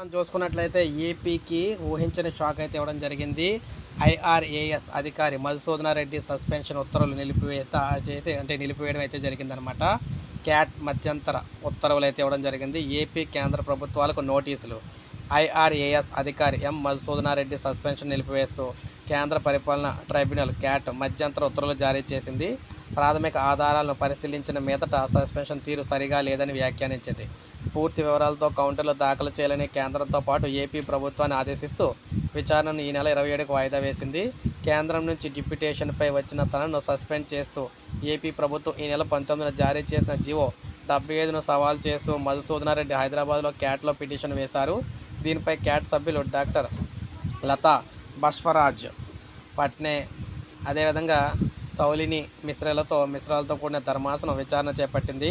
మనం చూసుకున్నట్లయితే ఏపీకి ఊహించని షాక్ అయితే ఇవ్వడం జరిగింది. ఐఆర్ఏఎస్ అధికారి మధుసూదనారెడ్డి సస్పెన్షన్ ఉత్తర్వులు నిలిపివేత చేసి అంటే నిలిపివేయడం అయితే జరిగిందనమాట క్యాట్ మధ్యంతర ఉత్తర్వులు అయితే ఇవ్వడం జరిగింది. ఏపీ కేంద్ర ప్రభుత్వాలకు నోటీసులు. ఐఆర్ఏఎస్ అధికారి ఎం మధుసూదనారెడ్డి సస్పెన్షన్ నిలిపివేస్తూ కేంద్ర పరిపాలన ట్రైబ్యునల్ క్యాట్ మధ్యంతర ఉత్తర్వులు జారీ చేసింది. ప్రాథమిక ఆధారాలను పరిశీలించిన మీదట సస్పెన్షన్ తీరు సరిగా లేదని వ్యాఖ్యానించింది. పూర్తి వివరాలతో కౌంటర్లు దాఖలు చేయాలని కేంద్రంతో పాటు ఏపీ ప్రభుత్వాన్ని ఆదేశిస్తూ విచారణను ఈ నెల ఇరవై ఏడుకు వాయిదా వేసింది. కేంద్రం నుంచి డిప్యుటేషన్పై వచ్చిన తనను సస్పెండ్ చేస్తూ ఏపీ ప్రభుత్వం ఈ నెల పంతొమ్మిదిన జారీ చేసిన జీవో డెబ్బై ఐదును సవాల్ చేస్తూ మధుసూదనారెడ్డి హైదరాబాద్లో క్యాట్లో పిటిషన్ వేశారు. దీనిపై క్యాట్ సభ్యులు డాక్టర్ లతా బష్వరాజ్ పట్నే అదేవిధంగా సౌలిని మిశ్రలతో మిశ్రాలతో కూడిన ధర్మాసనం విచారణ చేపట్టింది.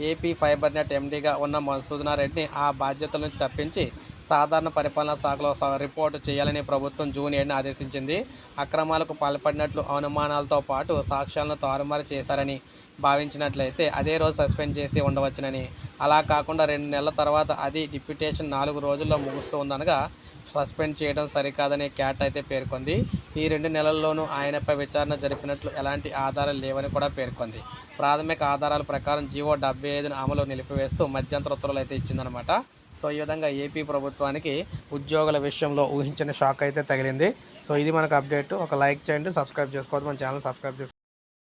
ఏపీ ఫైబర్ నెట్ ఎండీగా ఉన్న మధుసూదనారెడ్డిని ఆ బాధ్యతల నుంచి తప్పించి సాధారణ పరిపాలనా శాఖలో స- రిపోర్టు చేయాలని ప్రభుత్వం జూన్ ఏడున ఆదేశించింది. అక్రమాలకు పాల్పడినట్లు అనుమానాలతో పాటు సాక్ష్యాలను తారుమారు చేశారని భావించినట్లయితే అదే రోజు సస్పెండ్ చేసి ఉండవచ్చునని. అలా కాకుండా రెండు నెలల తర్వాత అది డిప్యుటేషన్ నాలుగు రోజుల్లో ముగుస్తూ ఉందనగా సస్పెండ్ చేయడం సరికాదని క్యాట్ అయితే పేర్కొంది. ఈ రెండు నెలల్లోనూ ఆయనపై విచారణ జరిపినట్లు ఎలాంటి ఆధారాలు లేవని కూడా పేర్కొంది. ప్రాథమిక ఆధారాల ప్రకారం జీవో డెబ్బై ఐదును అమలు నిలిపివేస్తూ మధ్యంతర ఉత్తర్వులు అయితే ఇచ్చిందనమాట సో ఈ విధంగా ఏపీ ప్రభుత్వానికి ఉద్యోగుల విషయంలో ఊహించిన షాక్ అయితే తగిలింది. సో ఇది మనకు అప్డేట్. ఒక లైక్ చేయండి సబ్స్క్రైబ్ చేసుకోవద్దు. మన ఛానల్ సబ్స్క్రైబ్ చేసుకోండి